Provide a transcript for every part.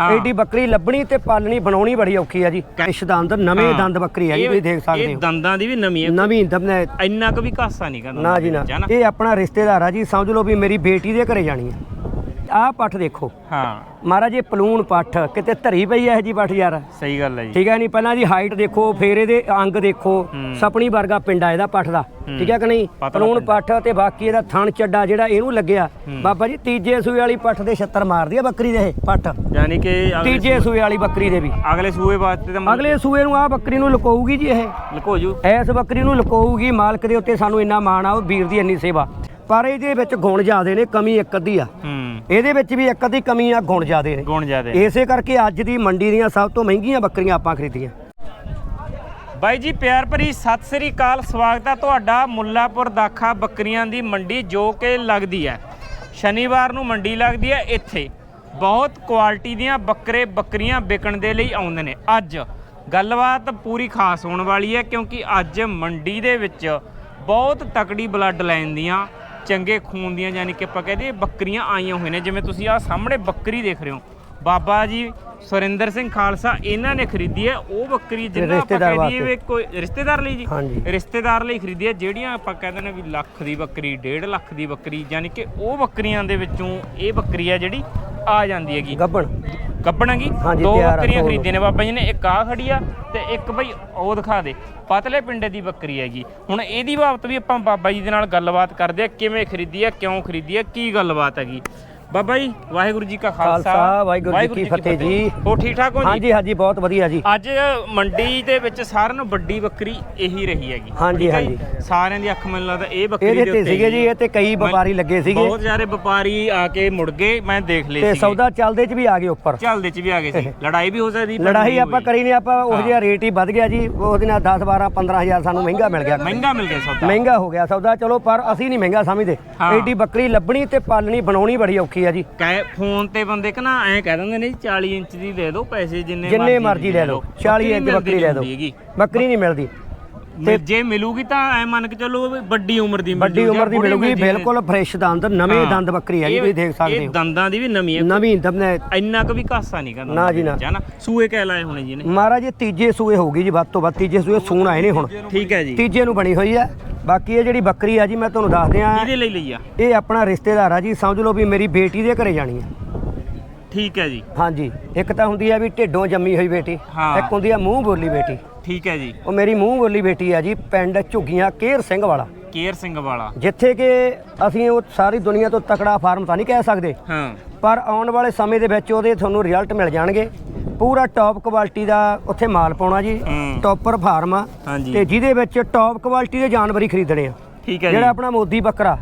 ਐਡੀ ਬੱਕਰੀ ਲੱਭਣੀ ਤੇ ਪਾਲਣੀ ਬਣਾਉਣੀ ਬੜੀ ਔਖੀ ਆ ਜੀ। ਇਸ ਦੰਦ ਨਵੇਂ। ਦੰਦ ਬੱਕਰੀ ਆ ਜੀ ਇਹ- ਤੁਸੀਂ ਦੇਖ ਸਕਦੇ ਇਹ ਹੋ। ਦੰਦਾਂ ਦੀ ਵੀ ਨਵੀਂ ਹੈ ਨਵੀਂ ਦੰਦ ਨੇ। ਇੰਨਾ ਕੁ ਵੀ ਕਾਸਾ ਨਹੀਂ ਕਰਦਾ ਨਾ ਜੀ ਨਾ। ਇਹ ਆਪਣਾ ਰਿਸ਼ਤੇਦਾਰ ਆ ਜੀ ਸਮਝ ਲਓ ਵੀ ਮੇਰੀ ਬੇਟੀ ਦੇ ਘਰੇ ਜਾਣੀ ਆ। ਆਹ ਪੱਠ ਦੇਖੋ। ਹਾਂ। ਮਹਾਰਾਜ ਇਹ ਪਲੂਣ ਪੱਠ ਕਿਤੇ ਧਰੀ ਪਈ ਐ ਇਹ ਜੀ ਪੱਠ ਯਾਰ। ਸਹੀ ਗੱਲ ਹੈ ਜੀ। ਠੀਕ ਹੈ ਨਹੀਂ ਪਹਿਲਾਂ ਦੀ ਹਾਈਟ ਦੇਖੋ ਫੇਰ ਇਹਦੇ ਅੰਗ ਦੇਖੋ। ਸਪਣੀ ਵਰਗਾ ਪਿੰਡਾ ਇਹਦਾ ਪੱਠ ਦਾ। ਠੀਕ ਹੈ ਕਿ ਨਹੀਂ? ਪਲੂਣ। ਪੱਠ ਤੇ ਬਾਕੀ ਇਹਦਾ ਥਣ ਚੱਡਾ ਜਿਹੜਾ ਇਹਨੂੰ ਲੱਗਿਆ। ਬਾਬਾ ਜੀ ਤੀਜੇ ਸੂਏ ਵਾਲੀ ਪੱਠ ਦੇ 76 ਮਾਰਦੀ ਆ ਬੱਕਰੀ ਦੇ ਇਹ ਪੱਠ। ਯਾਨੀ ਕਿ ਤੀਜੇ ਸੂਏ ਵਾਲੀ ਬੱਕਰੀ ਦੇ ਵੀ। ਅਗਲੇ ਸੂਏ ਵਾਸਤੇ ਤਾਂ ਅਗਲੇ ਸੂਏ ਨੂੰ ਆ ਬੱਕਰੀ ਨੂੰ ਲੁਕਾਊਗੀ ਜੀ ਇਹ। ਲਕੋ ਜੂ। ਐਸ ਬੱਕਰੀ ਨੂੰ ਲੁਕਾਊਗੀ ਮਾਲਕ ਦੇ ਉੱਤੇ ਸਾਨੂੰ ਇੰਨਾ ਮਾਣ ਆ ਉਹ ਵੀਰ ਦੀ ਇੰਨੀ ਸੇਵਾ। ਪਰ ਇਹਦੇ ਵਿੱਚ ਗੁਣ ਜ਼ਿਆਦੇ ਨੇ ਕਮੀ ਇੱਕ ਅੱਧੀ ਆ। ਹੂੰ। ਇਹਦੇ ਵਿੱਚ ਵੀ ਇੱਕ ਅੱਧੀ ਕਮੀ ਆ ਗੁਣ ਜ਼ਿਆਦੇ ਨੇ। ਗੁਣ ਜ਼ਿਆਦੇ ਇਸੇ ਕਰਕੇ ਅੱਜ ਦੀ ਮੰਡੀ ਦੀਆਂ ਸਭ ਤੋਂ ਮਹਿੰਗੀਆਂ ਬੱਕਰੀਆਂ ਆਪਾਂ ਖਰੀਦੀਆਂ। ਬਾਈ ਜੀ ਪਿਆਰ ਭਰੀ ਸਤਿ ਸ੍ਰੀ ਅਕਾਲ। ਸਵਾਗਤ ਹੈ ਤੁਹਾਡਾ ਮੁੱਲਾਪੁਰ ਦਾਖਾ ਬੱਕਰੀਆਂ ਦੀ ਮੰਡੀ ਜੋ ਕਿ ਲੱਗਦੀ ਹੈ। ਸ਼ਨੀਵਾਰ ਨੂੰ ਮੰਡੀ ਲੱਗਦੀ ਹੈ। ਇੱਥੇ ਬਹੁਤ ਕੁਆਲਿਟੀ ਦੀਆਂ ਬੱਕਰੇ ਬੱਕਰੀਆਂ ਵਿਕਣ ਦੇ ਲਈ ਆਉਂਦੇ ਨੇ। ਅੱਜ ਗੱਲਬਾਤ ਪੂਰੀ ਖਾਸ ਹੋਣ ਵਾਲੀ ਹੈ ਕਿਉਂਕਿ ਅੱਜ ਮੰਡੀ ਦੇ ਵਿੱਚ ਬਹੁਤ ਤਕੜੀ ਬਲੱਡ ਲਾਈਨ ਦੀਆਂ ਚੰਗੇ ਖੂਨ ਦੀਆਂ ਯਾਨੀ ਕਿ ਆਪਾਂ ਕਹਦੇ ਬੱਕਰੀਆਂ ਆਈਆਂ ਹੋਈਆਂ ਨੇ। ਜਿਵੇਂ ਤੁਸੀਂ ਆਹ ਸਾਹਮਣੇ ਬੱਕਰੀ ਦੇਖ ਰਹੇ ਹੋ। ਬਾਬਾ ਜੀ ਸੁਰਿੰਦਰ ਸਿੰਘ ਖਾਲਸਾ ਇਹਨਾਂ ਨੇ ਖਰੀਦੀ ਹੈ। ਉਹ ਬੱਕਰੀ ਜਿੰਨਾ ਆਪਾਂ ਰਿਸ਼ਤੇਦਾਰ ਕਹਿ ਦਈਏ ਵਾਸਤੇ। ਵੀ ਕੋਈ ਰਿਸ਼ਤੇਦਾਰ ਲਈ ਜੀ। ਰਿਸ਼ਤੇਦਾਰ ਲਈ ਖਰੀਦੀ ਹੈ। ਜਿਹੜੀਆਂ ਆਪਾਂ ਕਹਿੰਦੇ ਨੇ ਵੀ ਲੱਖ ਦੀ ਬੱਕਰੀ 1.5 ਲੱਖ ਦੀ ਬੱਕਰੀ ਯਾਨੀ ਕਿ ਉਹ ਬੱਕਰੀਆਂ ਦੇ ਵਿੱਚੋਂ ਇਹ ਬੱਕਰੀ ਆ ਜਿਹੜੀ ਆ ਜਾਂਦੀ ਹੈਗੀ। ਗੱਬਣ। ਕੱਪਣਾਗੀ। ਹਾਂਜੀ, ਦੋ ਤਿਆਰ ਆ, ਬੱਕਰੀਆਂ ਦੋ। ਖਰੀਦੀਆਂ ਨੇ ਬਾਬਾ ਜੀ ਨੇ ਇੱਕ ਆ ਖੜੀ ਆ ਤੇ ਇੱਕ ਬਈ ਉਹ ਦਿਖਾ ਦੇ ਪਤਲੇ ਪਿੰਡੇ ਦੀ ਬੱਕਰੀ ਹੈਗੀ। ਹੁਣ ਇਹਦੀ ਬਾਬਤ ਵੀ ਆਪਾਂ ਬਾਬਾ ਜੀ ਦੇ ਨਾਲ ਗੱਲਬਾਤ ਕਰਦੇ ਆ ਕਿਵੇਂ ਖਰੀਦੀ ਆ ਕਿਉਂ ਖਰੀਦੀ ਆ ਕੀ ਗੱਲਬਾਤ ਹੈਗੀ। ਬਾਬਾ ਜੀ ਵਾਹਿਗੁਰੂ ਜੀ ਕਾ ਖਾਲਸਾ। ਵਾਹਿਗੁਰੂ ਜੀ ਕੀ ਫਤਿਹ ਜੀ। ਹੋ ਠੀਕ ਠਾਕ ਹੋ ਜੀ? ਹਾਂਜੀ ਹਾਂਜੀ ਬਹੁਤ ਵਧੀਆ ਜੀ। ਅੱਜ ਮੰਡੀ ਦੇ ਵਿੱਚ ਸਾਰਿਆਂ ਨੂੰ ਵੱਡੀ ਬੱਕਰੀ ਇਹੀ ਰਹੀ ਹੈਗੀ। ਹਾਂਜੀ, ਠੀਕ ਹੈ ਜੀ? ਸਾਰਿਆਂ ਦੀ ਅੱਖ ਮੈਨੂੰ ਲੱਗਦਾ ਇਹ ਬੱਕਰੀ ਦੇ ਉੱਤੇ ਸੀਗੇ ਜੀ ਇਹ ਤੇ ਕਈ ਵਪਾਰੀ ਲੱਗੇ ਸੀਗੇ। ਬਹੁਤ ਸਾਰੇ ਵਪਾਰੀ ਆ ਕੇ ਮੁੜ ਗਏ ਮੈਂ ਦੇਖ ਲਏ ਤੇ ਸੌਦਾ ਚੱਲਦੇ ਚ ਵੀ ਆ ਗਏ ਉੱਪਰ। ਚੱਲਦੇ ਚ ਵੀ ਆ ਗਏ ਸੀ। ਲੜਾਈ ਵੀ ਹੋ ਸਕਦੀ ਲੜਾਈ ਆਪਾਂ। ਕਰੀ ਨਹੀਂ ਆਪਾਂ ਉਹ ਜਿਹਾ ਰੇਟ ਹੀ ਵੱਧ ਗਿਆ ਜੀ। ਉਹਦੇ ਨਾਲ 10 12 15000 ਸਾਨੂੰ ਮਹਿੰਗਾ ਮਿਲ ਗਿਆ। ਮਹਿੰਗਾ ਮਿਲ ਗਿਆ ਸੌਦਾ। ਮਹਿੰਗਾ ਹੋ ਗਿਆ ਸੌਦਾ ਚਲੋ ਪਰ ਅਸੀਂ ਨਹੀਂ ਮਹਿੰਗਾ ਸਮਝਦੇ। ਐਡੀ ਬੱਕਰੀ ਲੱਭਣੀ ਤੇ ਪਾਲਣੀ ਬਣਾਉਣੀ ਬੜੀ ਔਖੀ ਆ ਜੀ? ਕਹੇ ਫੋਨ ਤੇ ਬੰਦੇ ਕਹਣਾ ਐ ਕਹਿ ਦਿੰਦੇ ਨੇ ਜੀ 40 ਇੰਚ ਦੀ ਦੇ ਦਿਓ ਪੈਸੇ ਜਿੰਨੇ ਜਿੰਨੇ ਮਰਜ਼ੀ ਲੈ ਲਓ 40 ਇੰਚ ਬੱਕਰੀ ਲੈ ਦਿਓ। ਬੱਕਰੀ ਨਹੀਂ ਮਿਲਦੀ। ਤੇ ਜੇ ਮਿਲੂਗੀ ਤਾਂ ਐ ਮੰਨ ਕੇ ਚੱਲੋ ਵੱਡੀ ਉਮਰ ਦੀ ਵੱਡੀ ਉਮਰ ਦੀ ਮਿਲੂਗੀ। ਬਿਲਕੁਲ ਫਰੈਸ਼ ਦੰਦ ਨਵੇਂ। ਦੰਦ ਬੱਕਰੀ ਆ ਜੀ ਤੁਸੀਂ ਦੇਖ ਸਕਦੇ ਇਹ ਹੋ। ਦੰਦਾਂ ਦੀ ਵੀ ਨਵੀਂ ਹੈ। ਨਵੀਂ ਦੰਦ ਨੇ। ਇੰਨਾ ਕੁ ਵੀ ਕਾਸਾ ਨਹੀਂ ਕਰਨਾ ਨਾ ਜੀ ਨਾ। ਨਾ? ਸੂਏ ਕਹਿ ਲਾਏ ਹੋਣੇ ਜੀ ਨੇ ਮਹਾਰਾਜ ਇਹ ਤੀਜੇ ਸੂਏ ਹੋਊਗੀ ਜੀ ਵੱਧ ਤੋਂ ਵੱਧ ਤੀਜੇ ਸੂਏ ਸੂਣ ਆਏ ਨੇ ਹੁਣ। ਠੀਕ ਹੈ ਜੀ। ਤੀਜੇ ਨੂੰ ਬਣੀ ਹੋਈ ਆ ਬਾਕੀ ਇਹ ਜਿਹੜੀ ਬੱਕਰੀ ਆ ਜੀ ਮੈਂ ਤੁਹਾਨੂੰ ਦੱਸ ਦਿਆਂ ਕਿਹਦੇ ਲਈ ਲਈ ਆ? ਇਹ ਆਪਣਾ ਰਿਸ਼ਤੇਦਾਰ ਆ ਜੀ ਸਮਝ ਲਓ ਵੀ ਮੇਰੀ ਬੇਟੀ ਦੇ ਘਰੇ ਜਾਣੀ ਆ। ਠੀਕ ਹੈ ਜੀ। ਹਾਂਜੀ ਇੱਕ ਤਾਂ ਹੁੰਦੀ ਆ ਵੀ ਢਿੱਡੋਂ ਜੰਮੀ ਹੋਈ ਬੇਟੀ ਹਾਂ। ਇੱਕ ਹੁੰਦੀ ਆ ਮੂੰਹ ਬੋਲੀ ਬੇਟੀ। ਠੀਕ ਹੈ ਜੀ। ਉਹ ਮੇਰੀ ਮੂੰਹ ਬੋਲੀ ਬੇਟੀ ਆ ਜੀ ਪਿੰਡ ਝੁੱਗੀਆਂ ਕੇਰ ਸਿੰਘ ਵਾਲਾ। ਕੇਰ ਸਿੰਘ ਵਾਲਾ। ਜਿੱਥੇ ਕਿ ਅਸੀਂ ਉਹ ਸਾਰੀ ਦੁਨੀਆ ਤੋਂ ਤਕੜਾ ਫਾਰਮ ਤਾਂ ਨਹੀਂ ਕਹਿ ਸਕਦੇ ਹਾਂ। ਪਰ ਆਉਣ ਵਾਲੇ ਸਮੇਂ ਦੇ ਵਿੱਚ ਉਹਦੇ ਤੁਹਾਨੂੰ ਰਿਜ਼ਲਟ ਮਿਲ ਜਾਣਗੇ। ਪੂਰਾ ਟੌਪ ਕੁਆਲਿਟੀ ਦਾ ਉੱਥੇ ਮਾਲ ਪਾਉਣਾ ਜੀ। ਟੌਪਰ ਫਾਰਮ ਆ। ਤੇ ਜਿਹਦੇ ਵਿੱਚ ਟੌਪ ਕੁਆਲਿਟੀ ਦੇ ਜਾਨਵਰ ਹੀ ਖਰੀਦਣੇ ਆ। ਠੀਕ ਹੈ ਜਿਹੜਾ ਆਪਣਾ ਮੋਦੀ ਬੱਕਰਾ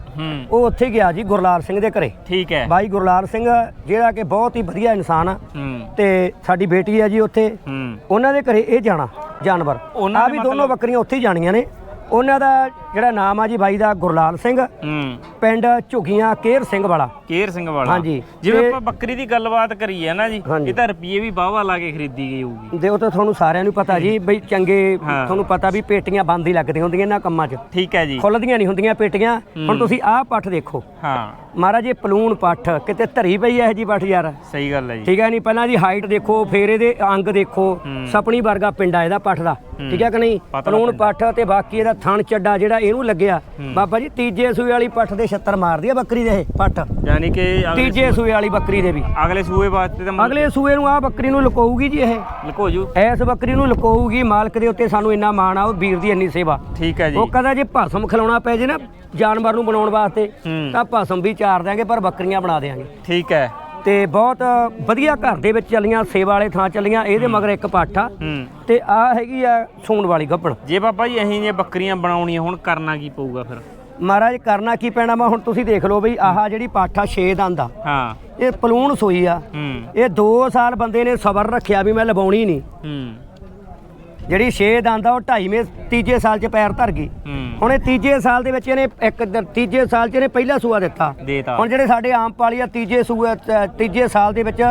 ਉਹ ਉੱਥੇ ਗਿਆ ਜੀ ਗੁਰਲਾਲ ਸਿੰਘ ਦੇ ਘਰੇ। ਠੀਕ ਹੈ। ਬਾਈ ਗੁਰਲਾਲ ਸਿੰਘ ਜਿਹੜਾ ਕਿ ਬਹੁਤ ਹੀ ਵਧੀਆ ਇਨਸਾਨ ਆ। ਤੇ ਸਾਡੀ ਬੇਟੀ ਆ ਜੀ ਉੱਥੇ। ਉਹਨਾਂ ਦੇ ਘਰੇ ਇਹ ਜਾਣਾ ਜਾਨਵਰ। ਆ ਵੀ ਦੋਨੋਂ ਬੱਕਰੀਆਂ ਉੱਥੇ ਹੀ ਜਾਣੀਆਂ ਨੇ। ਉਹਨਾਂ ਦਾ ਜਿਹੜਾ ਨਾਮ ਆ ਜੀ ਬਾਈ ਦਾ ਗੁਰਲਾਲ ਸਿੰਘ। ਪਿੰਡ ਝੁਗੀਆਂ ਕੇਰ ਸਿੰਘ ਵਾਲਾ। ਕੇਰ ਸਿੰਘ ਵਾਲਾ। ਹਾਂਜੀ। ਜਿਵੇਂ ਆਪਾਂ ਬੱਕਰੀ ਦੀ ਗੱਲਬਾਤ ਕਰੀ ਹੈ ਨਾ ਜੀ। ਇਹ ਤਾਂ ਰੁਪਏ ਵੀ ਬਾਵਾ ਲਾ ਕੇ ਖਰੀਦੀ ਗਈ ਹੋਊਗੀ। ਦੇ ਉਹ ਤਾਂ ਤੁਹਾਨੂੰ ਸਾਰਿਆਂ ਨੂੰ ਪਤਾ ਜੀ ਬਈ ਚੰਗੇ ਹਾਂ। ਤੁਹਾਨੂੰ ਪਤਾ ਵੀ ਪੇਟੀਆਂ ਬੰਦ ਹੀ ਲੱਗਦੀਆਂ ਹੁੰਦੀਆਂ ਇਹਨਾਂ ਕੰਮਾਂ 'ਚ। ਠੀਕ ਹੈ ਜੀ। ਖੁੱਲਦੀਆਂ ਨਹੀਂ ਹੁੰਦੀਆਂ ਪੇਟੀਆਂ। ਹੁਣ ਤੁਸੀਂ ਆਹ ਪੱਠ ਦੇਖੋ। ਹਾਂ। ਮਹਾਰਾਜ ਇਹ ਪਲੂਣ ਪੱਠ ਕਿਤੇ ਧਰੀ ਪਈ ਐ ਇਹ ਜੀ ਪੱਠ ਯਾਰ। ਸਹੀ ਗੱਲ ਹੈ ਜੀ। ਠੀਕ ਹੈ ਨਹੀਂ ਪਹਿਲਾਂ ਦੀ ਹਾਈਟ ਦੇਖੋ ਫੇਰ ਇਹਦੇ ਅੰਗ ਦੇਖੋ। ਹੂੰ। ਸਪਣੀ ਵਰਗਾ ਪਿੰਡਾ ਇਹਦਾ ਪੱਠ ਦਾ। ਠੀਕ ਹੈ ਕਿ ਨਹੀਂ? ਪਲੂਣ ਪੱਠ ਤੇ ਬਾਕੀ ਇਹਦਾ ਥਣ ਚੱਡਾ ਜਿਹੜਾ ਇਹਨੂੰ ਲੱਗਿਆ। ਬਾਬਾ ਜੀ ਤੀਜੇ ਸੂਏ ਵਾਲੀ ਪੱਠ ਦੇ 76 ਮਾਰਦੀ ਆ ਬੱਕਰੀ ਦੇ ਇਹ ਪੱਠ। ਯਾਨੀ ਕਿ ਅਗਲੇ ਤੀਜੇ ਸੂਏ ਵਾਲੀ ਬੱਕਰੀ ਦੇ ਵੀ। ਅਗਲੇ ਸੂਏ ਵਾਸਤੇ ਤਾਂ ਅਗਲੇ ਸੂਏ ਨੂੰ ਆ ਬੱਕਰੀ ਨੂੰ ਲੁਕਾਊਗੀ ਜੀ ਇਹ। ਲਕੋ ਜੂ ਐਸ ਬੱਕਰੀ ਨੂੰ ਲੁਕਾਊਗੀ ਮਾਲਕ ਦੇ ਉੱਤੇ ਸਾਨੂੰ ਇੰਨਾ ਮਾਣ ਆ ਉਹ ਵੀਰ ਦੀ ਇੰਨੀ ਸੇਵਾ। ਠੀਕ ਹੈ ਜੀ। ਉਹ ਕਹਿੰਦਾ ਜੇ ਭਸਮ ਖਿਲਾਉਣਾ ਪੈ ਜੇ ਨਾ ਜਾਨਵਰ ਨੂੰ ਬਣਾਉਣ ਵਾਸਤੇ ਹੂੰ। ਤਾਂ ਭਸਮ ਵੀ ਚਾਰ ਦਿਆਂਗੇ ਪਰ ਬੱਕਰੀਆਂ ਬਣਾ ਦੇਾਂਗੇ ਠੀਕ ਹੈ। ਤੇ ਬਹੁਤ ਵਧੀਆ ਘਰ ਦੇ ਵਿੱਚ ਚੱਲੀਆਂ ਸੇਵਾ ਵਾਲੇ ਥਾਂ ਚੱਲੀਆਂ ਇਹਦੇ ਮਗਰ ਇੱਕ ਪਾਠਾ ਹੂੰ। ਤੇ ਆ ਹੈਗੀ ਆ ਸੂਣ ਵਾਲੀ ਗੱਪਣ। ਜੇ ਬਾਬਾ ਜੀ ਅਹੀਂ ਜੇ ਬੱਕਰੀਆਂ ਬਣਾਉਣੀਆਂ ਹੁਣ ਕਰਨਾ ਕੀ ਪਊਗਾ ਫਿਰ? ਮਹਾਰਾਜ ਕਰਨਾ ਕੀ ਪੈਣਾ? ਵਾ ਹੁਣ ਤੁਸੀਂ ਦੇਖ ਲਓ ਬਈ ਆਹ ਜਿਹੜੀ ਪਾਠਾ 6 ਦੰਦ ਆ। ਹਾਂ। ਇਹ ਪਲੂਣ ਸੋਈ ਆ। ਹੂੰ। ਇਹ 2 ਸਾਲ ਬੰਦੇ ਨੇ ਸਬਰ ਰੱਖਿਆ ਵੀ ਮੈਂ ਲਵਾਉਣੀ ਨਹੀਂ। ਹੂੰ। ਜਿਹੜੀ 6 ਦੰਦ ਆ ਉਹ 2.5ਵੇਂ ਤੀਜੇ ਸਾਲ 'ਚ ਪੈਰ ਧਰ ਗਈ। ਹੂੰ। ਹੁਣ ਇਹ ਤੀਜੇ ਸਾਲ ਦੇ ਵਿੱਚ ਇਹਨੇ ਇੱਕ ਦ- ਤੀਜੇ ਸਾਲ 'ਚ ਇਹਨੇ ਪਹਿਲਾ ਸੂਆ ਦਿੱਤਾ। ਦੇਤਾ। ਹੁਣ ਜਿਹੜੇ ਸਾਡੇ ਆਮ ਪਾਲੀ ਆ ਤੀਜੇ ਤ- ਤੀਜੇ ਸਾਲ ਦੇ ਵਿੱਚ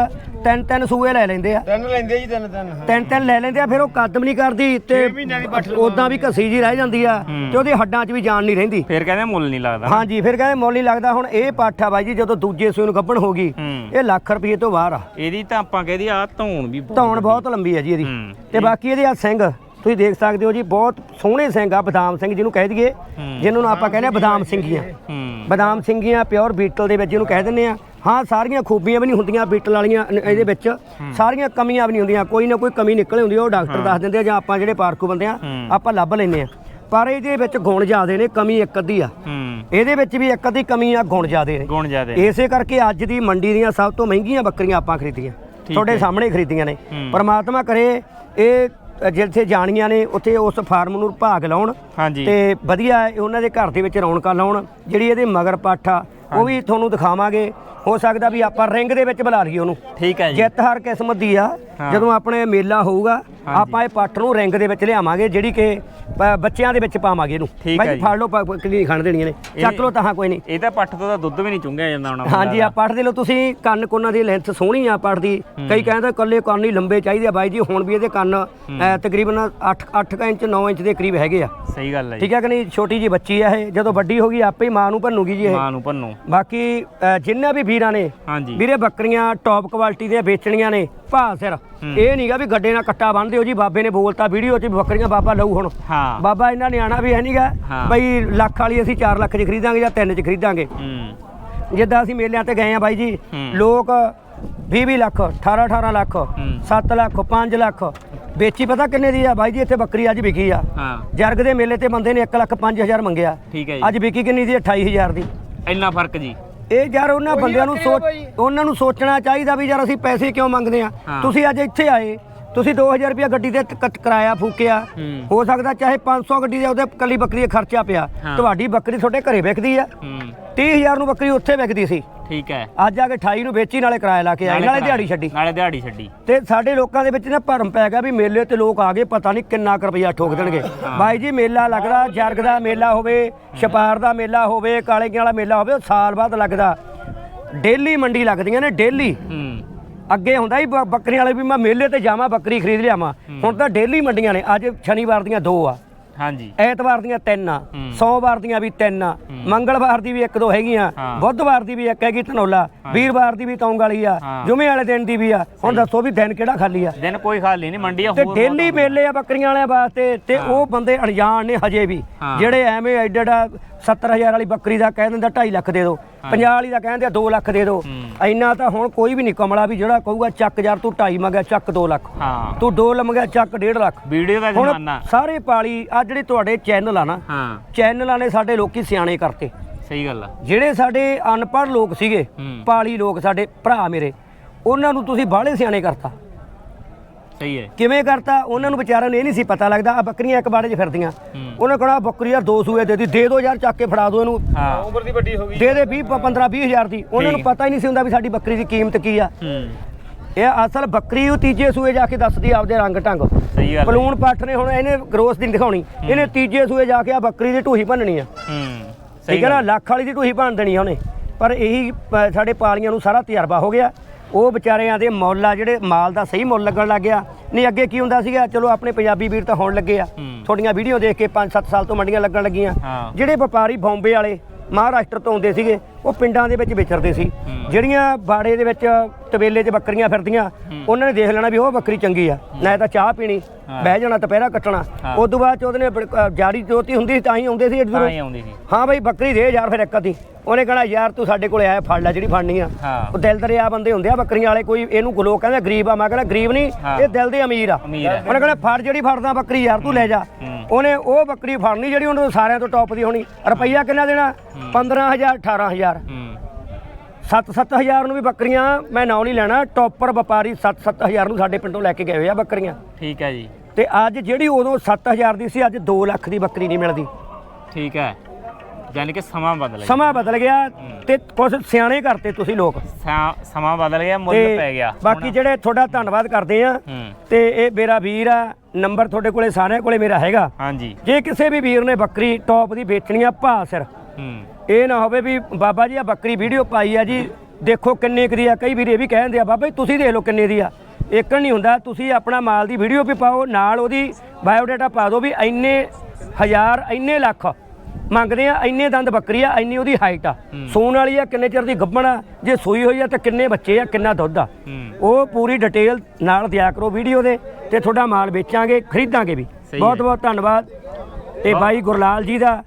ਤਿੰਨ ਤਿੰਨ ਸੂਏ ਲੈ ਲੈਂਦੇ ਆ। ਤਿੰਨ ਲੈਂਦੇ ਜੀ ਤਿੰਨ ਤਿੰਨ ਹਾਂ। ਤਿੰਨ ਤਿੰਨ ਲੈ ਲੈਂਦੇ ਆ ਫਿਰ ਉਹ ਕਦਮ ਨਹੀਂ ਕਰਦੀ ਤੇ ਮਹੀਨਿਆਂ ਦੀ ਪੱਠ ਉਦਾਂ ਵੀ ਘਸੀ ਜੀ ਰਹਿ ਜਾਂਦੀ ਆ ਤੇ ਉਹਦੇ ਹੱਡਾਂ 'ਚ ਵੀ ਜਾਨ ਨਹੀਂ ਰਹਿੰਦੀ। ਫਿਰ ਕਹਿੰਦੇ ਮੁੱਲ ਨਹੀਂ ਲੱਗਦਾ। ਹਾਂਜੀ ਫਿਰ ਕਹਿੰਦੇ ਮੁੱਲ ਨਹੀਂ ਲੱਗਦਾ। ਹੁਣ ਇਹ ਪਾਠ ਆ ਬਾਈ ਜੀ ਜਦੋਂ ਦੂਜੇ ਸੂਏ ਨੂੰ ਗੱਭਣ ਹੋ ਗਈ ਹੂੰ। ਇਹ ਲੱਖ ਰੁਪਏ ਤੋਂ ਬਾਹਰ ਆ। ਇਹਦੀ ਤਾਂ ਆਪਾਂ ਕਹਦੀ ਆ ਧੌਣ ਵੀ ਬਹੁਤ- ਧੌਣ ਬਹੁਤ ਲੰਬੀ ਹੈ ਜੀ ਇਹਦੀ। ਹੂੰ। ਤੇ ਬਾਕੀ ਇਹਦੇ ਆ ਸਿੰਘ ਤੁਸੀਂ ਦੇਖ ਸਕਦੇ ਹੋ ਜੀ ਬਹੁਤ ਸੋਹਣੇ ਸਿੰਘ ਆ ਬਦਾਮ ਸਿੰਘ ਜਿਹਨੂੰ ਕਹਿ ਦਈਏ ਹੂੰ। ਜਿਹਨੂੰ ਨੂੰ ਆਪਾਂ ਕਹਿੰਦੇ ਆ ਬਦਾਮ ਸਿੰਘੀਆਂ। ਹੂੰ। ਬਦਾਮ ਸਿੰਘੀਆਂ ਪਿਓਰ ਬੀਟਲ ਦੇ ਵਿੱਚ ਜਿਹਨੂੰ ਕਹਿ ਦਿੰਦੇ ਆ। ਹਾਂ ਸਾਰੀਆਂ ਖੂਬੀਆਂ ਵੀ ਨਹੀਂ ਹੁੰਦੀਆਂ ਬੀਟਲ ਵਾਲੀਆਂ ਨ- ਇਹਦੇ ਵਿੱਚ। ਸਾਰੀਆਂ ਕਮੀਆਂ ਵੀ ਨਹੀਂ ਹੁੰਦੀਆਂ। ਕੋਈ ਨਾ ਕੋਈ ਕਮੀ ਨਿਕਲ ਹੁੰਦੀ ਆ, ਉਹ ਡਾਕਟਰ ਦੱਸ ਦਿੰਦੇ ਆ ਜਾਂ ਆਪਾਂ ਜਿਹੜੇ ਪਾਰਕੂ ਬੰਦੇ ਆ ਹੂੰ। ਆਪਾਂ ਲੱਭ ਲੈਂਦੇ ਆ। ਪਰ ਇਹਦੇ ਵਿੱਚ ਗੁਣ ਜ਼ਿਆਦੇ ਨੇ ਕਮੀ ਇੱਕ ਅੱਧੀ ਆ। ਹੂੰ। ਇਹਦੇ ਵਿੱਚ ਵੀ ਇੱਕ ਅੱਧੀ ਕਮੀ ਆ ਗੁਣ ਜ਼ਿਆਦੇ ਨੇ। ਗੁਣ ਜ਼ਿਆਦੇ ਇਸੇ ਕਰਕੇ ਅੱਜ ਦੀ ਮੰਡੀ ਦੀਆਂ ਸਭ ਤੋਂ ਮਹਿੰਗੀਆਂ ਬੱਕਰੀਆਂ ਆਪਾਂ ਖਰੀਦੀਆਂ। ਤੁਹਾਡੇ ਸਾਹਮਣੇ ਖਰੀਦੀਆਂ ਨੇ। ਹੂੰ। ਪਰਮਾਤਮਾ ਕਰੇ ਇਹ ਅ, ਜਿੱਥੇ ਜਾਣੀਆਂ ਨੇ ਉੱਥੇ ਉਸ ਫਾਰਮ ਨੂੰ ਭਾਗ ਲਾਉਣ ਹਾਂਜੀ। ਤੇ ਵਧੀਆ ਇਹ ਉਹਨਾਂ ਦੇ ਘਰ ਦੇ ਵਿੱਚ ਰੌਣਕਾਂ ਲਾਉਣ ਜਿਹੜੀ ਇਹਦੇ ਮਗਰ ਪਾਠਾ ਉਹ ਵੀ ਤੁਹਾਨੂੰ ਦਿਖਾਵਾਂਗੇ। ਹੋ ਸਕਦਾ ਵੀ ਆਪਾਂ ਰਿੰਗ ਦੇ ਵਿੱਚ ਬੁਲਾ ਲਈਏ ਉਹਨੂੰ। ਠੀਕ ਹੈ ਜੀ। ਜਿੱਤ ਹਰ ਕਿਸਮਤ ਦੀ ਆ। ਜਦੋਂ ਆਪਣੇ ਮੇਲਾ ਹੋਊਗਾ ਆਪਾਂ ਇਹ ਪੱਟ ਨੂੰ ਰਿੰਗ ਦੇ ਵਿੱਚ ਲਿਆਵਾਂਗੇ ਜਿਹੜੀ ਕਿ ਪ- ਬੱਚਿਆਂ ਦੇ ਵਿੱਚ ਪਾਵਾਂਗੇ ਇਹਨੂੰ। ਠੀਕ ਹੈ ਜੀ। ਫੜ ਲਓ ਪ- ਕਿੰਨੀ ਖਾਣ ਦੇਣੀਆਂ ਨੇ। ਚੱਕ ਲਓ ਤਾਂ ਕੋਈ ਨਹੀਂ। ਇਹ ਤਾਂ ਪੱਠ ਤੋਂ ਤਾਂ ਦੁੱਧ ਵੀ ਨਹੀਂ ਚੁੰਗਿਆ ਜਾਂਦਾ ਹੁਣ ਹਾਂਜੀ ਆ ਪੱਟ ਦੇ ਲਓ ਤੁਸੀਂ ਕੰਨ ਕੋਨਾਂ ਦੀ ਲੈਂਥ ਸੋਹਣੀ ਆ ਪੱਟ ਦੀ। ਕਈ ਕਹਿੰਦੇ ਕੱਲੇ ਕੰਨ ਹੀ ਲੰਬੇ ਚਾਹੀਦੇ ਆ। ਬਾਈ ਜੀ ਹੁਣ ਵੀ ਇਹਦੇ ਕੰਨ ਅ, ਤਕਰੀਬਨ 8 8 ਇੰਚ 9 ਇੰਚ ਦੇ ਕਰੀਬ ਹੈਗੇ ਆ। ਸਹੀ ਗੱਲ ਹੈ ਜੀ। ਠੀਕ ਹੈ ਕਿ ਨਹੀਂ? ਛੋਟੀ ਜੀ ਬੱਚੀ ਆ ਇਹ। ਜਦੋਂ ਵੱਡੀ ਹੋ ਗਈ ਆਪੇ ਹੀ ਮਾਂ ਨੂੰ ਭੰਨੂਗੀ ਜੀ ਇਹ। ਮਾਂ ਨੂੰ ਭੰਨੂ। ਬਾਕੀ ਅ, ਜਿੰਨੇ ਵੀ ਵੀਰਾਂ ਨੇ ਹਾਂਜੀ। ਵੀਰੇ ਬੱਕਰੀਆਂ ਟੌਪ ਕੁਆਲਿਟੀ ਦੀਆਂ ਵੇਚਣੀਆਂ ਨੇ ਭਾਅ ਸਿਰ। ਇਹ ਨਹੀਂਗਾ ਵੀ ਗੱਡੇ ਨਾਲ ਕੱਟਾ ਬੰਨ੍ਹ ਦਿਓ ਜੀ ਬਾਬੇ ਨੇ ਬੋਲਤਾ ਵੀਡੀਓ 'ਚ ਵੀ ਬੱਕਰੀਆਂ ਬਾਬਾ ਲਊ ਹੁਣ। ਹਾਂ। ਬਾਬਾ ਇਹਨਾਂ ਨਿਆਣਾ ਵੀ ਹੈ ਨਹੀਂਗਾ ਹਾਂ। ਬਈ ਲੱਖ ਵਾਲੀ ਅਸੀਂ 4 ਲੱਖ 'ਚ ਖਰੀਦਾਂਗੇ ਜਾਂ 3 'ਚ ਖਰੀਦਾਂਗੇ। ਹੂੰ। ਜਿੱਦਾਂ ਅਸੀਂ ਮੇਲਿਆਂ ਤੇ ਗਏ ਆ ਬਾਈ ਜੀ ਹੂੰ। ਲੋਕ 20 20 ਲੱਖ 18 18 ਲੱਖ 7 ਲੱਖ 5 ਲੱਖ। ਵੇਚੀ ਪਤਾ ਕਿੰਨੇ ਦੀ ਆ ਬਾਈ ਜੀ ਇੱਥੇ ਬੱਕਰੀ ਅੱਜ ਵਿਕੀ ਆ। ਹਾਂ। ਜਰਗ ਦੇ ਮੇਲੇ ਤੇ ਬੰਦੇ ਨੇ 1 ਲੱਖ 5000 ਮੰਗਿਆ। ਠੀਕ ਹੈ ਜੀ। ਅੱਜ ਵਿਕੀ ਕਿੰਨੀ ਦੀ? 28000 ਦੀ। ਇੰਨਾ ਫ਼ਰਕ ਜੀ। ਇਹ ਯਾਰ ਉਹਨਾਂ ਬੰਦਿਆਂ ਨੂੰ ਸੋਚ ਉਹਨਾਂ ਨੂੰ ਸੋਚਣਾ ਚਾਹੀਦਾ ਵੀ ਯਾਰ ਅਸੀਂ ਪੈਸੇ ਕਿਉਂ ਮੰਗਦੇ ਆ ਹਾਂ। ਤੁਸੀਂ ਅੱਜ ਇੱਥੇ ਆਏ ਤੁਸੀਂ 2000 ਰੁਪਇਆ ਗੱਡੀ ਤੇ ਕਿਰਾਇਆ ਫੂਕਿਆ। ਹੂੰ। ਸਕਦਾ ਚਾਹੇ 500 ਗੱਡੀ ਦੇ ਉਹਦੇ ਕੱਲੀ ਬੱਕਰੀ ਦਾ ਖਰਚਾ ਪਿਆ। ਤੁਹਾਡੀ ਬੱਕਰੀ ਤੁਹਾਡੇ ਘਰੇ ਵਿਕਦੀ ਆ। ਹੂੰ। 30000 ਨੂੰ ਬੱਕਰੀ ਉੱਥੇ ਵਿਕਦੀ ਸੀ। ਠੀਕ ਹੈ। ਅੱਜ ਆ ਕੇ 28 ਨੂੰ ਵੇਚੀ ਨਾਲੇ ਕਿਰਾਇਆ ਲਾ ਕੇ ਆਏ ਨਾਲੇ ਦਿਹਾੜੀ ਛੱਡੀ। ਨਾਲੇ ਦਿਹਾੜੀ ਛੱਡੀ। ਤੇ ਸਾਡੇ ਲੋਕਾਂ ਦੇ ਵਿੱਚ ਨਾ ਭਰਮ ਪੈ ਗਿਆ ਵੀ ਮੇਲੇ ਤੇ ਲੋਕ ਆ ਗਏ ਪਤਾ ਨਹੀਂ ਕਿੰਨਾ ਕੁ ਰੁਪਈਆ ਠੋਕ ਦੇਣਗੇ। ਬਾਈ ਜੀ ਮੇਲਾ ਲੱਗਦਾ ਜਰਗ ਦਾ ਮੇਲਾ ਹੋਵੇ ਛਪਾਰ ਦਾ ਮੇਲਾ ਹੋਵੇ ਕਾਲੇ ਵਾਲਾ ਮੇਲਾ ਹੋਵੇ ਉਹ ਸਾਲ ਬਾਅਦ ਲੱਗਦਾ। ਡੇਲੀ ਮੰਡੀ ਲੱਗਦੀਆਂ ਨੇ ਡੇਲੀ। ਅੱਗੇ ਹੁੰਦਾ ਹੀ ਬੱਕਰੀਆਂ ਵਾਲੇ ਵੀ ਮੈਂ ਮੇਲੇ ਤੇ ਜਾਵਾਂ ਬੱਕਰੀ ਖਰੀਦ ਲਿਆਵਾਂ। ਹੁਣ ਤਾਂ ਡੇਲੀ ਮੰਡੀਆਂ ਨੇ ਅੱਜ ਸ਼ਨੀਵਾਰ ਦੀਆਂ ਦੋ ਆ। ਹਾਂਜੀ। ਐਤਵਾਰ ਦੀਆਂ ਤਿੰਨ ਆ ਸੋਮਵਾਰ ਦੀਆਂ ਵੀ ਤਿੰਨ ਆ ਮੰਗਲਵਾਰ ਦੀ ਵੀ ਇੱਕ ਦੋ ਹੈਗੀਆਂ। ਬੁੱਧਵਾਰ ਦੀ ਵੀ ਇੱਕ ਹੈਗੀ ਧਨੌਲਾ ਵੀਰਵਾਰ ਦੀ ਵੀ ਤੌਂਗ ਵਾਲੀ ਆ। ਜੁਮੇ ਵਾਲੇ ਦਿਨ ਦੀ ਵੀ ਆ। ਹੁਣ ਦੱਸੋ ਵੀ ਦਿਨ ਕਿਹੜਾ ਖਾਲੀ ਆ? ਦਿਨ ਕੋਈ ਖਾਲੀ ਨਹੀਂ ਮੰਡੀ ਆ ਤੇ ਹੋਰ ਡੇਲੀ ਮੇਲੇ ਆ ਬੱਕਰੀਆਂ ਵਾਲਿਆਂ ਵਾਸਤੇ ਤੇ ਉਹ ਬੰਦੇ ਅਣਜਾਣ ਨੇ ਹਜੇ ਵੀ। ਜਿਹੜੇ ਐਵੇਂ ਐਡਾ ਐਡਾ 70000 ਵਾਲੀ ਬੱਕਰੀ ਦਾ ਕਹਿ ਦਿੰਦਾ 2.5 ਲੱਖ ਦੇ ਦਿਓ। 50 ਵਾਲੀ ਦਾ ਕਹਿੰਦੇ 2 ਲੱਖ ਦੇ ਦਿਓ। ਇੰਨਾ ਤਾਂ ਹੁਣ ਕੋਈ ਵੀ ਨਹੀਂ ਕਮਲਾ ਵੀ ਜਿਹੜਾ ਕਹੂਗਾ ਚੱਕ ਯਾਰ ਤੂੰ 2.5 ਮੰਗਿਆ ਚੱਕ 2 ਲੱਖ। ਹਾਂ। ਤੂੰ 2 ਮੰਗਿਆ ਚੱਕ 1.5 ਲੱਖ। ਵੀਡੀਓ ਦਾ ਜ਼ਮਾਨਾ। ਸਾਰੇ ਪਾਲੀ ਆ ਜਿਹੜੇ ਤੁਹਾਡੇ ਚੈਨਲ ਆ ਨਾ ਚੈਨਲਾਂ ਨੇ ਸਾਡੇ ਲੋਕੀ ਸਿਆਣੇ ਕਰਤੇ। ਸਹੀ ਗੱਲ ਆ। ਜਿਹੜੇ ਸਾਡੇ ਅਨਪੜ੍ਹ ਲੋਕ ਸੀਗੇ ਪਾਲੀ ਲੋਕ ਸਾਡੇ ਭਰਾ ਮੇਰੇ ਉਹਨਾਂ ਨੂੰ ਤੁਸੀਂ ਬਾਹਲੇ ਸਿਆਣੇ ਕਰਤਾ। ਸਹੀ ਹੈ। ਕਿਵੇਂ ਕਰਤਾ? ਉਹਨਾਂ ਨੂੰ ਵਿਚਾਰਿਆਂ ਨੂੰ ਇਹ ਨਹੀਂ ਸੀ ਪਤਾ ਲੱਗਦਾ ਆ ਬੱਕਰੀਆਂ ਇੱਕ ਬਾੜੇ 'ਚ ਫਿਰਦੀਆਂ। ਉਹਨਾਂ ਕਹਣਾ ਬੱਕਰੀ ਯਾਰ ਦੋ ਸੂਏ ਦੇ ਦੀ ਦੇ ਦੋ ਯਾਰ ਚੱਕ ਕੇ ਫੜਾ ਦੋ ਇਹਨੂੰ। ਹਾਂ। ਉਮਰ ਦੀ ਵੱਡੀ ਹੋ ਗਈ। ਦੇ ਦੇ 20 15 20 ਹਜ਼ਾਰ ਦੀ। ਉਹਨਾਂ ਨੂੰ। ਪਤਾ ਹੀ ਨਹੀਂ ਸੀ ਹੁੰਦਾ ਵੀ ਸਾਡੀ ਬੱਕਰੀ ਦੀ ਕੀਮਤ ਕੀ ਆ। ਇਹ ਅਸਲ ਬੱਕਰੀ ਉਹ ਤੀਜੇ ਸੂਏ ਜਾ ਕੇ ਦੱਸਦੀ ਆਪਦੇ ਰੰਗ ਢੰਗ। ਸਹੀ ਗੱਲ। ਪਲੂਣ ਪੱਠ ਨੇ ਹੁਣ ਇਹਨੇ ਗਰੋਸ ਦੀ ਦਿਖਾਉਣੀ। ਇਹਨੇ ਤੀਜੇ ਸੂਏ ਜਾ ਕੇ ਆ ਬੱਕਰੀ ਦੀ ਢੂਹੀ ਭੰਨਣੀ ਆ। ਹੂੰ। ਸਹੀ ਗੱਲ ਲੱਖ ਵਾਲੀ ਦੀ ਢੂਹੀ ਭੰਨ ਦੇਣੀ ਆ ਉਹਨੇ। ਪਰ ਇਹੀ ਸਾਡੇ ਪਾਲੀਆਂ ਨੂੰ ਸਾਰਾ ਤਜਰਬਾ ਹੋ ਗਿਆ। ਉਹ ਵਿਚਾਰਿਆਂ ਦੇ ਮੁੱਲ ਆ ਜਿਹੜੇ ਮਾਲ ਦਾ ਸਹੀ ਮੁੱਲ ਲੱਗਣ ਲੱਗ ਗਿਆ। ਨਹੀਂ ਅੱਗੇ ਕੀ ਹੁੰਦਾ ਸੀਗਾ? ਚਲੋ ਆਪਣੇ ਪੰਜਾਬੀ ਵੀਰ ਤਾਂ ਹੋਣ ਲੱਗੇ ਆ। ਤੁਹਾਡੀਆਂ ਵੀਡੀਓ ਦੇਖ ਕੇ 5-7 ਸਾਲ ਤੋਂ ਮੰਡੀਆਂ ਲੱਗਣ ਲੱਗੀਆਂ। ਜਿਹੜੇ ਵਪਾਰੀ ਬੰਬੇ ਵਾਲੇ ਮਹਾਰਾਸ਼ਟਰ ਤੋਂ ਆਉਂਦੇ ਸੀਗੇ ਉਹ ਪਿੰਡਾਂ ਦੇ ਵਿੱਚ ਵਿਚਰਦੇ ਸੀ। ਜਿਹੜੀਆਂ ਬਾੜੇ ਦੇ ਵਿੱਚ ਤਬੇਲੇ 'ਚ ਬੱਕਰੀਆਂ ਫਿਰਦੀਆਂ ਉਹਨਾਂ ਨੇ ਦੇਖ ਲੈਣਾ ਵੀ ਉਹ ਬੱਕਰੀ ਚੰਗੀ ਆ। ਨਾ ਤਾਂ ਚਾਹ ਪੀਣੀ। ਬਹਿ ਜਾਣਾ ਦੁਪਹਿਰਾ ਕੱਟਣਾ। ਉਸ ਤੋਂ ਬਾਅਦ ਚ ਉਹਦੇ ਨੇ ਬੜ- ਜਾਰੀ ਜੋਤੀ ਹੁੰਦੀ ਸੀ ਤਾਂ ਹੀ ਆਉਂਦੇ ਸੀ ਤਾਂ ਇੱਧਰੋਂ ਹੀ ਆਉਂਦੀ ਸੀ। ਹਾਂ ਬਈ ਬੱਕਰੀ ਦੇ ਯਾਰ ਫਿਰ ਇੱਕ ਅੱਧੀ। ਉਹਨੇ ਕਹਣਾ ਯਾਰ ਤੂੰ ਸਾਡੇ ਕੋਲੇ ਆਇਆ ਫੜ ਲੈ ਜਿਹੜੀ ਫੜਨੀ ਆ। ਹਾਂ। ਉਹ ਦਿਲ ਦਰਿਆ ਬੰਦੇ ਹੁੰਦੇ ਆ ਬੱਕਰੀਆਂ ਵਾਲੇ ਕੋਈ ਇਹਨੂੰ ਲੋਕ ਕਹਿੰਦੇ ਗਰੀਬ ਆ। ਮੈਂ ਕਹਿੰਦਾ ਗਰੀਬ ਨਹੀਂ। ਇਹ ਦਿਲ ਦੇ ਅਮੀਰ ਆ। ਅਮੀਰ ਆ। ਉਹਨੇ ਕਹਣਾ ਫੜ ਜਿਹੜੀ ਫੜਦਾ ਬੱਕਰੀ ਯਾਰ ਤੂੰ ਲੈ ਜਾ। ਹੂੰ। ਉਹਨੇ ਉਹ ਬੱਕਰੀ ਫੜਨੀ ਜਿਹੜੀ ਉਹਨੂੰ ਸਾਰਿਆਂ ਤੋਂ ਟੌਪ ਦੀ ਹੋਣੀ। ਰੁਪਈਆ ਕਿੰਨਾ ਦੇਣਾ? 15000 18000 ਹੂੰ। 7-7000 ਨੂੰ ਵੀ ਬੱਕਰੀਆਂ ਮੈਂ ਨਾਂ ਨਹੀਂ ਲੈਣਾ। ਟੌਪਰ ਵਪਾਰੀ 7-7000 ਨੂੰ ਸਾਡੇ ਪਿੰਡੋਂ ਲੈ ਕੇ ਗਏ ਹੋਏ ਆ ਬੱਕਰੀਆਂ। ਠੀਕ ਹੈ ਜੀ। ਤੇ ਅੱਜ ਜਿਹੜੀ ਉਦੋਂ 7000 ਦੀ ਸੀ ਅੱਜ 2 ਲੱਖ ਦੀ ਬੱਕਰੀ ਨਹੀਂ ਮਿਲਦੀ। ਠੀਕ ਹੈ। ਯਾਨੀ ਕਿ ਸਮਾਂ ਬਦਲ ਗਿਆ। ਸਮਾਂ ਬਦਲ ਗਿਆ ਤੇ ਕੁਝ ਸਿਆਣੇ ਕਰਤੇ ਤੁਸੀਂ ਲੋਕ। ਸਾ- ਸਮਾਂ ਬਦਲ ਗਿਆ ਮੁੱਲ ਤੇ ਪੈ ਗਿਆ। ਬਾਕੀ ਜਿਹੜੇ ਤੁਹਾਡਾ ਧੰਨਵਾਦ ਕਰਦੇ ਆ ਹੂੰ। ਤੇ ਇਹ ਮੇਰਾ ਵੀਰ ਆ ਨੰਬਰ ਤੁਹਾਡੇ ਕੋਲੇ ਸਾਰਿਆਂ ਕੋਲੇ ਮੇਰਾ ਹੈਗਾ। ਹਾਂਜੀ। ਜੇ ਕਿਸੇ ਵੀ ਵੀਰ ਨੇ ਬੱਕਰੀ ਟੌਪ ਦੀ ਵੇਚਣੀ ਆ ਭਾ ਸਿਰ। ਹੂੰ। ਇਹ ਨਾ ਹੋਵੇ ਵੀ ਬਾਬਾ ਜੀ ਆ ਬੱਕਰੀ ਵੀਡੀਓ ਪਾਈ ਆ ਜੀ ਦੇਖੋ ਕਿੰਨੇ ਕੁ ਦੀ ਆ ਕਈ ਵੀਰ ਇਹ ਵੀ ਕਹਿੰਦੇ ਆ ਬਾਬਾ ਜੀ ਤੁਸੀਂ ਦੇਖ ਲਓ ਕਿੰਨੇ ਦੀ ਆ। ਇੱਕ ਨਹੀਂ ਹੁੰਦਾ ਤੁਸੀਂ ਆਪਣਾ ਮਾਲ ਦੀ ਵੀਡੀਓ ਵੀ ਪਾਓ ਨਾਲ ਉਹਦੀ ਬਾਇਓਡਾਟਾ ਪਾ ਦਿਓ ਵੀ ਇੰਨੇ ਹਜ਼ਾਰ ਇੰਨੇ ਲੱਖ ਮੰਗਦੇ ਆ ਇੰਨੇ ਦੰਦ ਬੱਕਰੀ ਆ ਇੰਨੀ ਉਹਦੀ ਹਾਈਟ ਆ। ਸੂਣ ਵਾਲੀ ਆ ਕਿੰਨੇ ਚਿਰ ਦੀ ਗੱਭਣ ਆ ਜੇ ਸੂਈ ਹੋਈ ਆ ਤਾਂ ਕਿੰਨੇ ਬੱਚੇ ਆ ਕਿੰਨਾ ਦੁੱਧ ਆ। ਉਹ ਪੂਰੀ ਡਿਟੇਲ ਨਾਲ ਦਿਆ ਕਰੋ ਵੀਡੀਓ ਦੇ ਤੇ ਤੁਹਾਡਾ ਮਾਲ ਵੇਚਾਂਗੇ ਖਰੀਦਾਂਗੇ ਵੀ। ਬਹੁਤ। ਬਹੁਤ ਧੰਨਵਾਦ। ਤੇ ਬਾਈ ਗੁਰਲਾਲ ਜੀ ਦਾ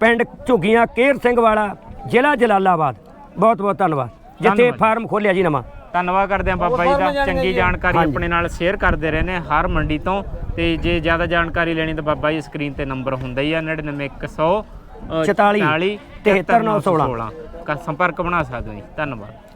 ਪਿੰਡ ਝੁੱਗੀਆਂ ਕੇਰ ਸਿੰਘ ਵਾਲਾ ਜ਼ਿਲ੍ਹਾ ਜਲਾਲਾਬਾਦ। ਬਹੁਤ ਬਹੁਤ ਧੰਨਵਾਦ ਜਿੱਥੇ। ਫਾਰਮ ਖੋਲਿਆ ਜੀ ਨਵਾਂ। ਧੰਨਵਾਦ ਕਰਦੇ ਹਾਂ ਬਾਬਾ ਜੀ ਦਾ। ਚੰਗੀ ਜਾਣਕਾਰੀ। ਆਪਣੇ ਨਾਲ ਸ਼ੇਅਰ ਕਰਦੇ ਰਹਿੰਦੇ ਹਰ ਮੰਡੀ ਤੋਂ। ਤੇ ਜੇ ਜ਼ਿਆਦਾ ਜਾਣਕਾਰੀ ਲੈਣੀ ਤਾਂ ਬਾਬਾ ਜੀ ਸਕਰੀਨ ਤੇ ਨੰਬਰ ਹੁੰਦਾ ਹੀ ਆ 99100 44 43 916 ਸੰਪਰਕ ਬਣਾ ਸਕਦੇ ਹੋ ਜੀ। ਧੰਨਵਾਦ।